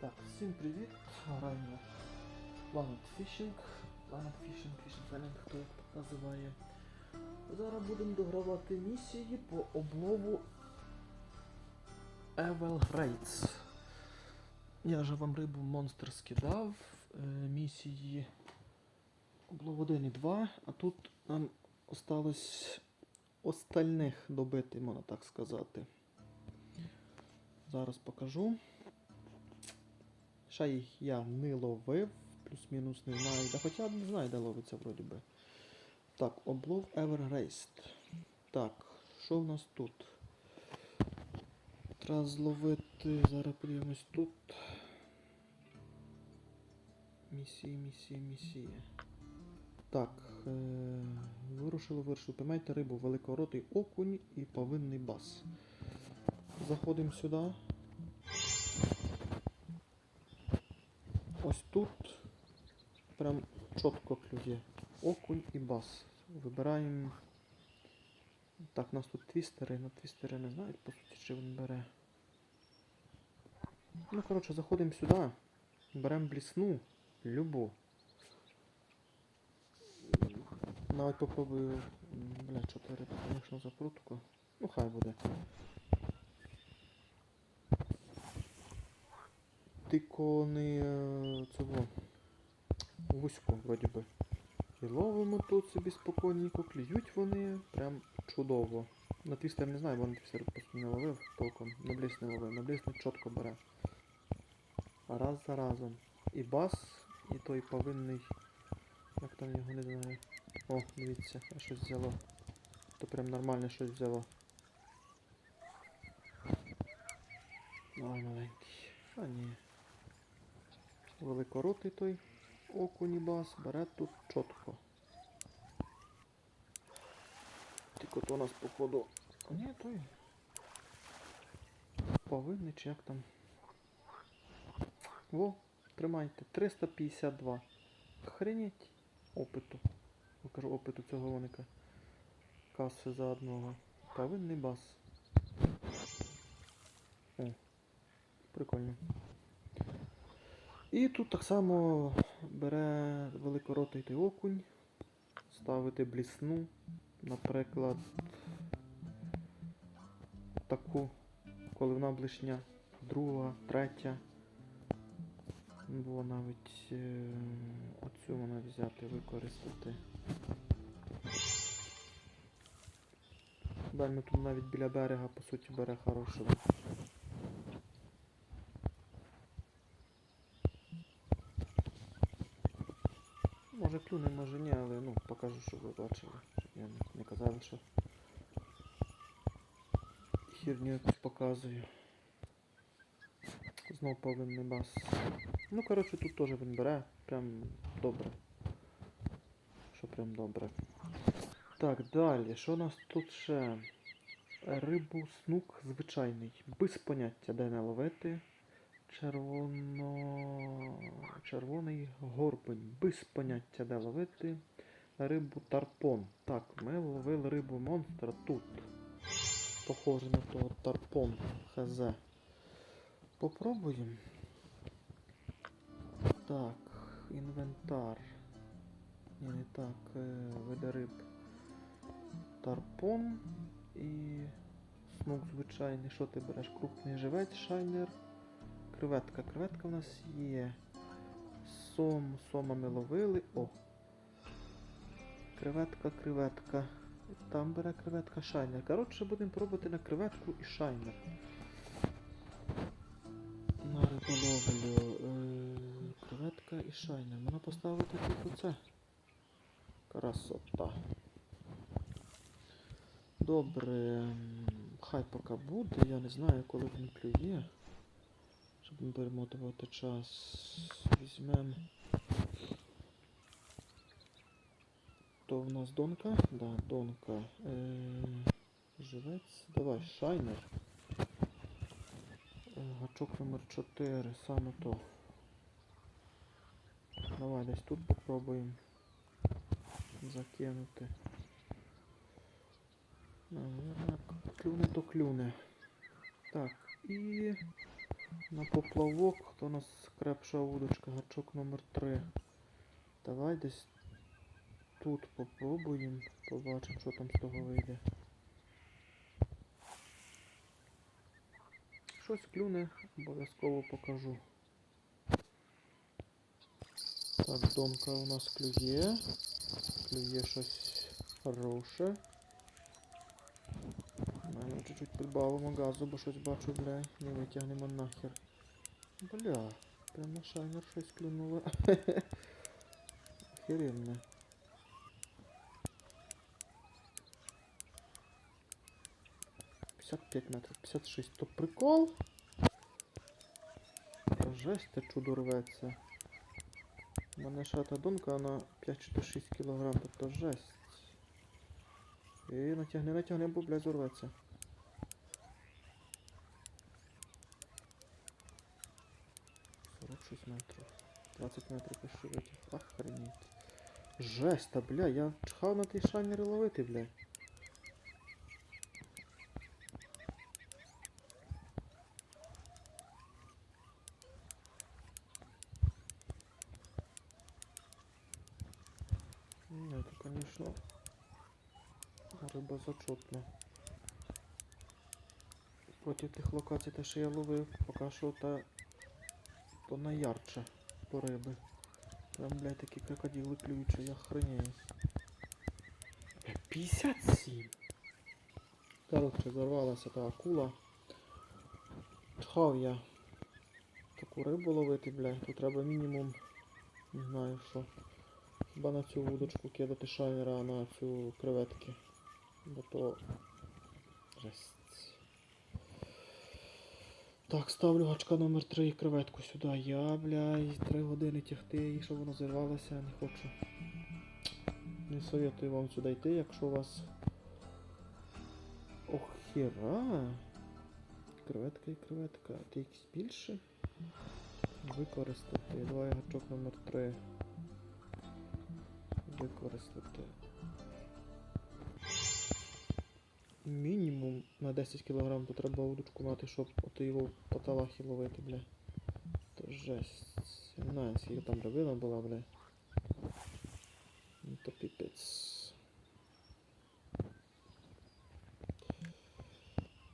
Так, всім привіт! Граємо Planet Fishing. Planet Fishing, Fishing Planet, хто як називає. Зараз будемо догравати місії по облову Evergrades. Я вже вам рибу монстр скидав. Е, місії облов 1 і 2, а тут нам осталось остальних добити, можна так сказати. Зараз покажу. Ще їх я не ловив, плюс-мінус не знаю. Да хоча не знаю, де ловиться вроді би. Так, облов Evergraced. Так, що в нас тут? Треба зловити. Зараз подивимось тут. Місії, місії, місії. Так, е- вирушило, вирушило. Піймайте рибу, великоротий окунь і повинний бас. Заходимо сюди. Ось тут прям чітко клює окунь і бас. Вибираємо. Так, у нас тут твістери, на твістери не знають, по суті, чи він бере. Ну, коротше, заходимо сюди, беремо блісну, любу. Навіть попробую. Бля, 4, звісно, запрутку. Ну, хай буде. Тільки не е, цього вузько, вроді би. І ловимо тут собі спокійненько, клюють вони прям чудово. На твістер не знаю, бо на твістер просто не ловив толком. На бліс не ловив, на бліс не чітко бере. Раз за разом. І бас, і той повинний. Як там його не знаю. О, дивіться, я щось взяло. То прям нормальне щось взяло. Ой, маленький. А ні. Великоротий той окунь і бас бере тут чітко. Тільки то у нас походу. Ні, той. Повинний чи як там. Во, тримайте. 352. Охренеть опиту. Я кажу опиту цього воника. Каси за одного. Повинний бас. О, прикольно. І тут так само бере великоротий окунь, ставити блісну, наприклад, таку, коли вона блишня, друга, третя. Було навіть е, оцю вона взяти, використати. Далі тут навіть біля берега, по суті, бере хорошого. Може клюне, може ні, але ну покажу, щоб ви бачили. Щоб я не, казав, що херню якусь показую. Знов повинний бас. Ну коротше тут теж він бере. Прям добре. Що прям добре. Так, далі. Що у нас тут ще? Рибу снук звичайний. Без поняття де не ловити. Червоно... Червоний горбень. Без поняття де ловити. Рибу тарпон. Так, ми ловили рибу монстра тут. Похоже на того тарпон. Хз. Попробуємо. Так, інвентар. Ні, не так. Е, види риб. Тарпон і снук звичайний. Що ти береш? Крупний живець, шайнер. Креветка. Креветка в нас є. Сом, сома ми ловили. О. Креветка, креветка. Там бере креветка шайнер. Коротше, будемо пробувати на креветку і шайнер. На риболовлю. Е, креветка і шайнер. Можна поставити тут оце. Красота. Добре. Хай поки буде. Я не знаю, коли він клює. Не перемотувати час. Візьмем. То в нас донка? Да, донка. Е, живець. Давай, шайнер. Е, Гачок номер 4, саме то. Давай десь тут попробуємо закинути. Наверно, клюне то клюне. Так, і На поплавок, хто у нас крепша удочка, гачок номер 3. Давай десь тут попробуємо, побачимо, що там з того вийде. Щось клюне, обов'язково покажу. Так, донка у нас клює. Клює щось хороше. Чуть-чуть підбавимо газу, бо щось бачу, бля, не витягнемо нахер. Бля, прям на шайнер щось клюнуло. Охеренно. П'ятдесят п'ять метрів, 56. То прикол? Жесть те чудо рветься. У мене шата донка на 5 чи 6 кг, тобто жесть. І натягни, натягни, бо, блядь, зорветься. Сорок шість метрів. 20 метрів пишу витяг. Охренеть. Жесть, та бля, я чхав на ті шайнери ловити, бля. Это, конечно, риба зачетна. Проти тих локацій, те, що я ловив, поки що та то найярче по риби. Прям, блядь, такі крокодили клюючі, я. Бля, 57! Коротше, зарвалася та акула. Чхав я таку рибу ловити, блядь, тут треба мінімум, не знаю що. Хіба на цю вудочку кидати шайнера, на цю креветки. Бо то. Жесть. Так, ставлю гачка номер 3 і креветку сюди. Я, бля, 3 години тягти і щоб воно зірвалося, не хочу. Не советую вам сюди йти, якщо у вас. Охіра. Креветка і креветка. Ти якісь більше? Використати. Давай гачок номер 3 використати. Мінімум на 10 кг то треба удочку мати, щоб от його по талахі ловити, бля. То жесть. Я не знаю, скільки там рибина була, бля. Ну то піпець.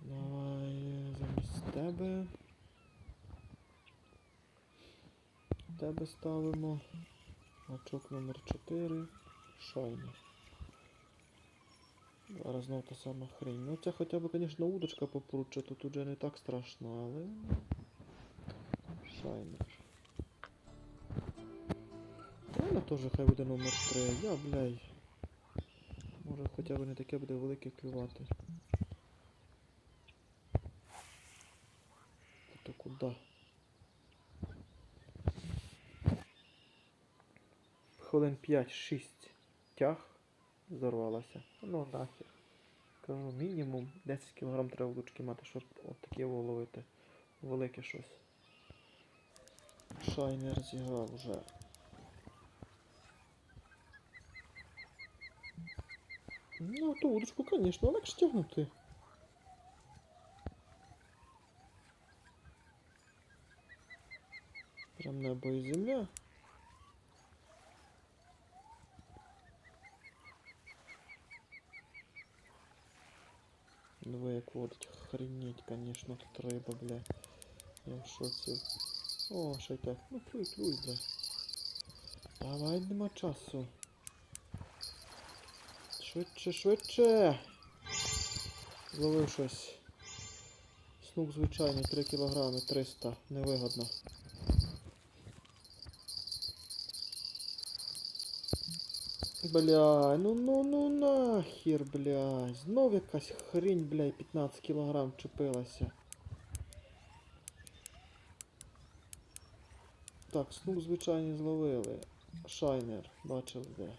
Давай замість тебе. Тебе ставимо. Гачок номер 4. Шайна. Зараз знову та сама хрень. Ну це хоча б, звісно, удочка попруча, тут вже не так страшно, але. Шайнер. Вона теж хай буде номер 3. Я, бляй. Може хоча б не таке буде велике клювати. То куди? хвилин 5-6 тяг зарвалася. Ну нахер. Кажу, мінімум 10 кг треба вудочки мати, щоб от таке ловити. Велике щось. Шайнер зіграв вже. Ну, ту удочку, звісно, легше тягнути. Прям небо і земля. Водить, охренеть, конечно, тут риба, бля. Я в шоці. О, ще й так. Ну плюй, плюй, бля. Давай нема часу. Швидше, швидше. Зловив щось. Снук звичайний, 3 кілограми, 300. Невигодно. Бля, ну ну ну нахер, бля. Знов якась хрінь, бля, 15 кілограм чепилася. Так, снук звичайний зловили. Шайнер, бачив де.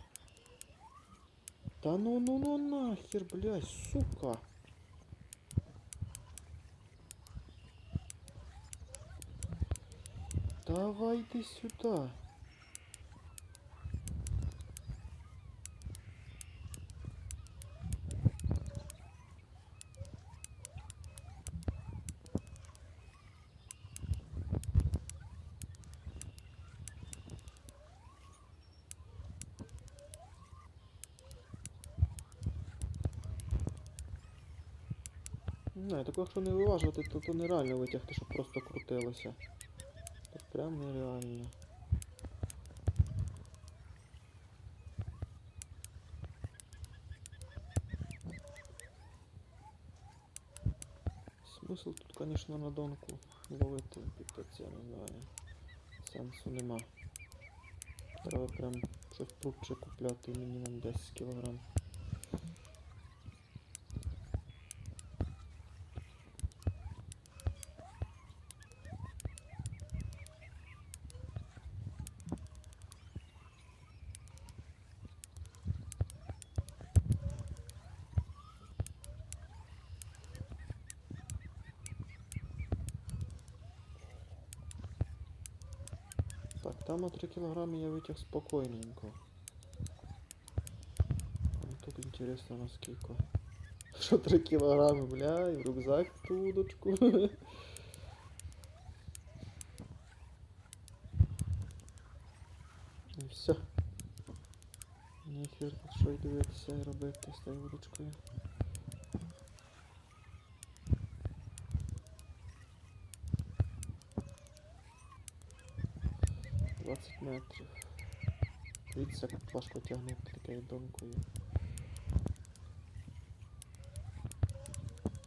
Та ну ну ну нахер, бля, сука. Давай иди сюда. Не, таке, якщо не виважувати, то, то нереально витягти, щоб просто крутилося. Це прям нереально. Смисл тут, конечно, на донку ловити піпець, я не знаю. Сенсу нема. Треба прям щось прутче купляти мінімум 10 кілограм. Так, там 3 кілограми я витяг спокійненько. А тут інтересно наскільки. Що 3 кілограми, бля, і в рюкзак ту удочку. І все. Ніхер тут що й дивитися і робити з тією удочкою. Двадцять метрів. Дивіться, як важко тягнути такою домкою.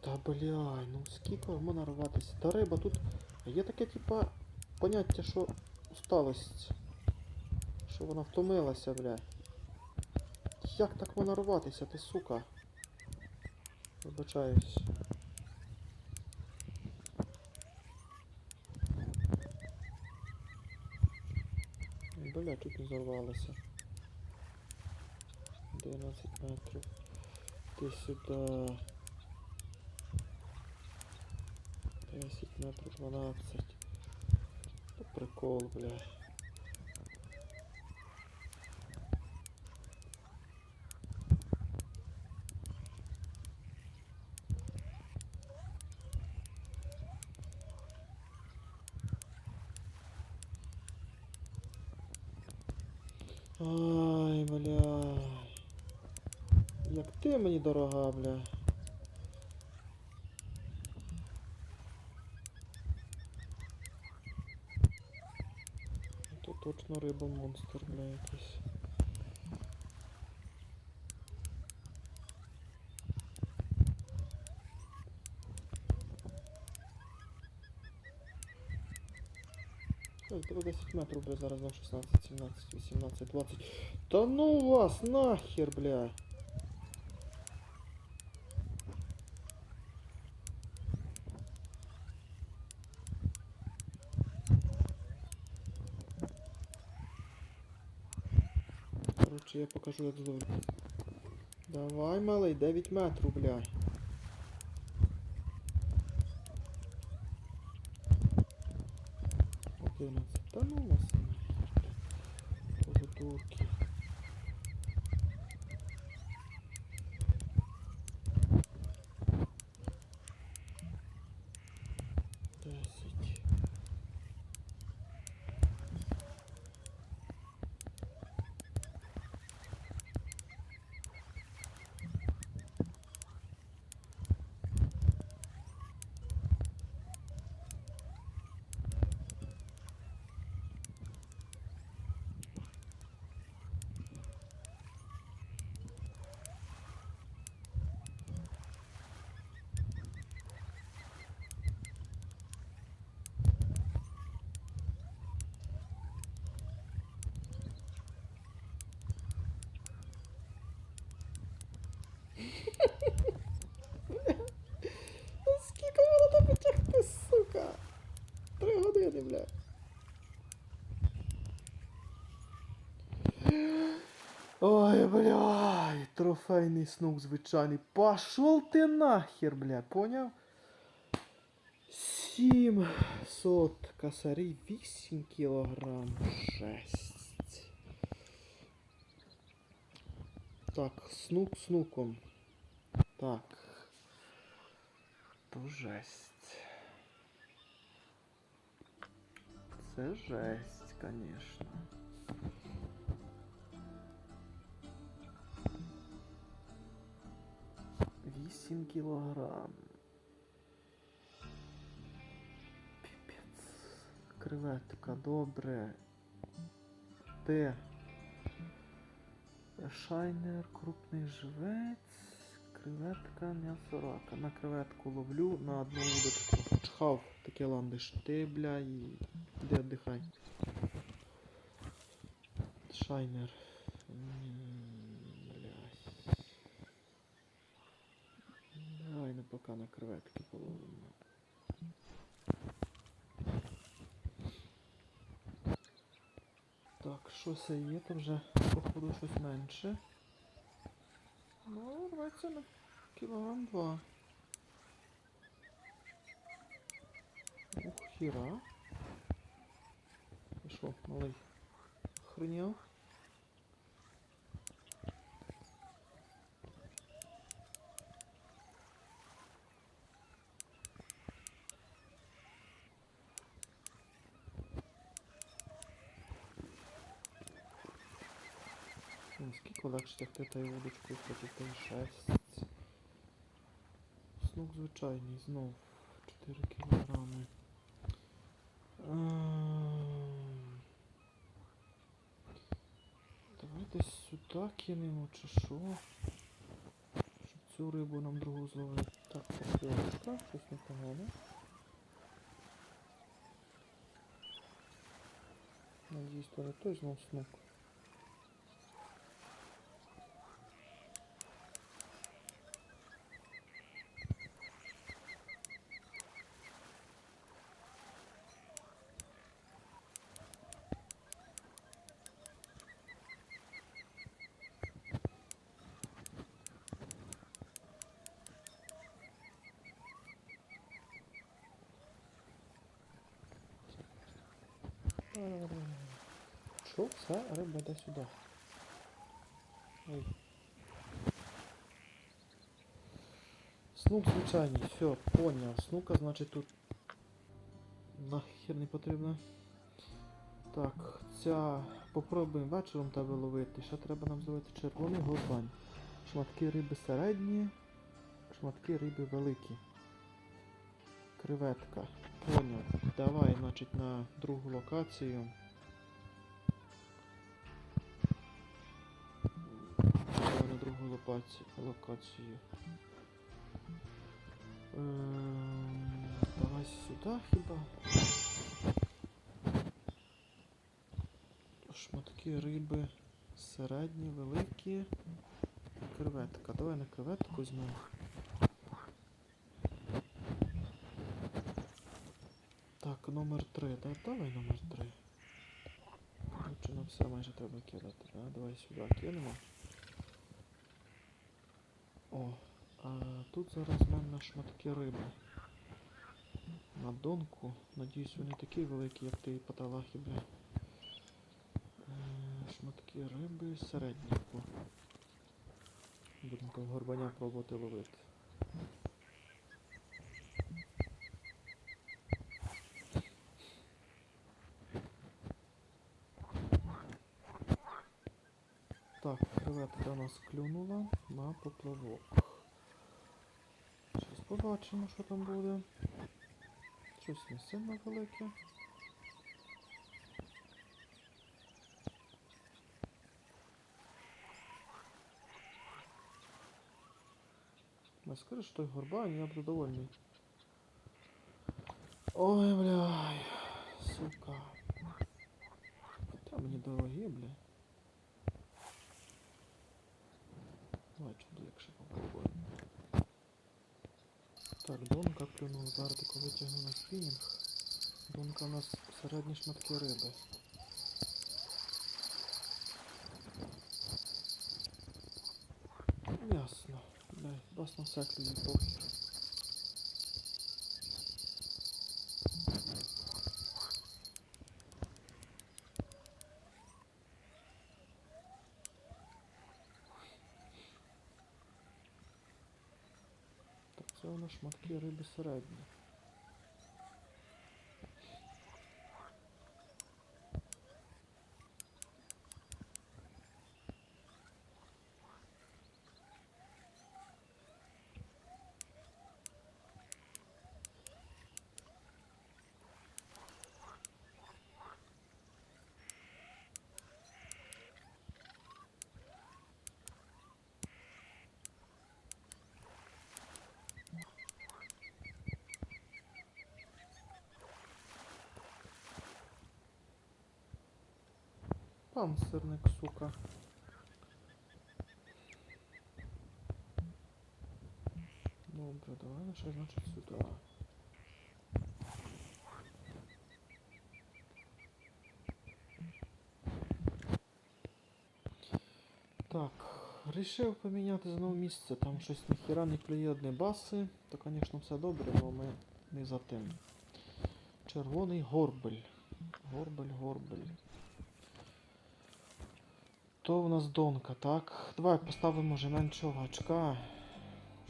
Та бляй, ну скільки можна рватися? Та риба тут є таке, типа, поняття, що усталость. Що вона втомилася, бля. Як так вона рватися, ти сука? Вибачаюсь. Чуть не зарвалася. 12 метрів. Ти сюди. 10 метрів 12. Та прикол, бля. Дорога, бля. Тут точно риба монстр, бля, якийсь. Тебе 10 метрів, бля, зараз на 16, 17, 18, 20. Та ну вас нахер, бля. Я покажу, як зовні. Давай, малий, 9 метрів, бля. Одинадцять. Та ну вас нахер, бля. Придурки. Десять. Ну скільки вона там потягти, сука? Три години, бля. Ой, трофейний снук звичайний. Пошел ти нахер, бля, поняв? 700 косарей, 8 кілограм. Жесть. Так, снук снуком. Так. То жесть. Це жесть, конечно. 8 кілограм. Піпець. Креветка, добре. Т. Шайнер, крупний живець. Креветка, м'ясо рака. На креветку ловлю, на одну удочку. Чхав, таке ландиш. Ти, бля, і де віддихай. Шайнер. Ні. На пока на креветки половимо. Так, що це є, то вже походу щось менше. Ну, рветься на кілограм два. Ух, хіра. Що, малий? Охренел? Легше тягти та й удочку, хоч та. Снук звичайний, знов 4 кілограми. Ем, Давай десь сюди кинемо чи що? Щоб цю рибу нам другу зловити. Так, покльовочка, щось непогане. Надіюсь, то не той знов снук. Що це риба йде сюди? Ой. Снук звичайний, все, поняв. Снука, значить тут нахер не потрібно. Так, ця попробуємо вечором тебе ловити. Ще треба нам зловити червоний горбань. Шматки риби середні, шматки риби великі. Креветка. Поняв. Давай, значить, на другу локацію. Локацію. локацію. Ем, давай сюди хіба. Шматки риби середні, великі. Креветка. Давай на креветку знову. Так, номер 3, да? Давай номер 3. Короче, нам все майже треба кидати, да? Давай сюди кинемо. О, а тут зараз в мене шматки риби. На донку. Надіюсь, вони такі великі, як ти паталахи, бля. Е, Шматки риби середнього. Будемо горбаня пробувати ловити. Так, креветка нас клюнула на поплавок. Зараз побачимо, що там буде. Щось не сильно велике. Не скажи, що той горбань, я буду довольний. Ой, бляй, сука. Та мені дорогі, бля. Давай чуть легше попробуємо. Так, донка плюнув зартику, витягну на спінінг. Донка у нас середні шматки риби. Ясно. Дай, бас на все клює, похер. У шматки риби середні. Панцирник, сука. Добре, давай лише, значить, сюди. Так, рішив поміняти знову місце. Там щось ніхіра не одні баси. То, звісно, все добре, але ми не за тим. Червоний горбель. Горбель, горбель. То в нас донка, так? Давай поставимо вже меншого гачка,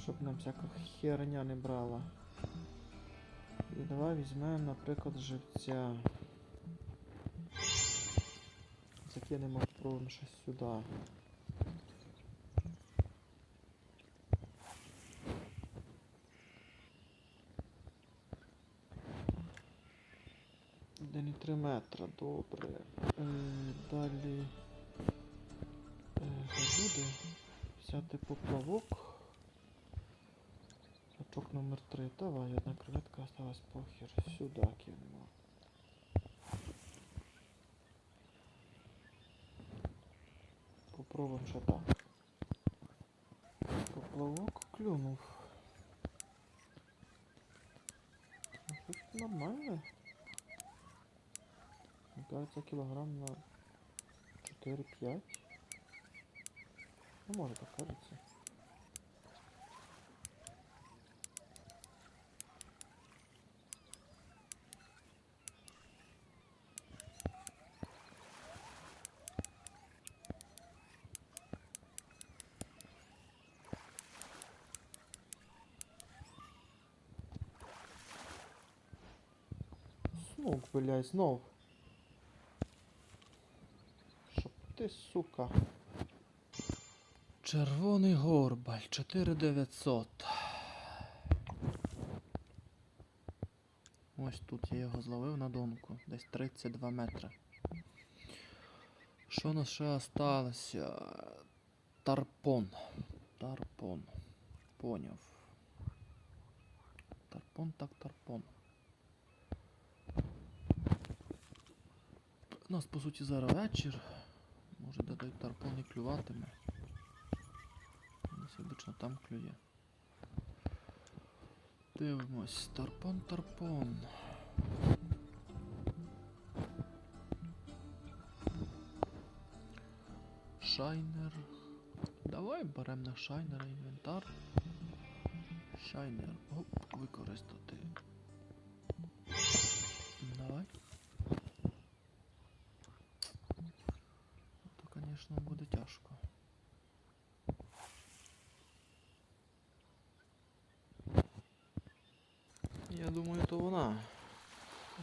щоб нам всяка херня не брала. І давай візьмемо, наприклад, живця. Закинемо попробуємо щось сюди. Де не 3 метра, добре. Е, далі. Хай. Взяти поплавок. Гачок номер 3. Давай, одна креветка осталась похер. Сюди кинемо. Попробуємо ще так. Поплавок клюнув. Ну, щось нормальне. Мне кажется, килограмм на 4-5. Ну, так кажется. Знов, блядь, знов. Щоб ти, сука. Червоний горбаль, 4900. Ось тут я його зловив на донку. Десь 32 метри. Що нас ще осталося? Тарпон. Тарпон. Поняв. Тарпон так тарпон. У нас по суті зараз вечір. Може той тарпон і клюватиме. Обично там клює. Дивимось. Тарпон, тарпон. Шайнер. Давай беремо на шайнера інвентар. Шайнер. Оп, використати. Давай. То, звісно, буде тяжко. Думаю, то вона.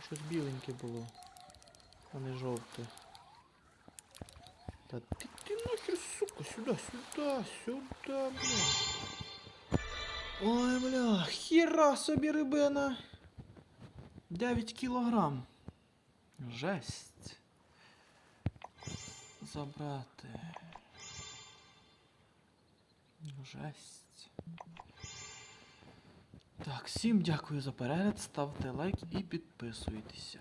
Щось біленьке було, а не жовте. Та ти, ти нахер, сука, сюди, сюди, сюди, бля. Ой, бля, хіра собі рибина. 9 кілограм. Жесть. Забрати. Жесть. Всім дякую за перегляд, ставте лайк і підписуйтеся.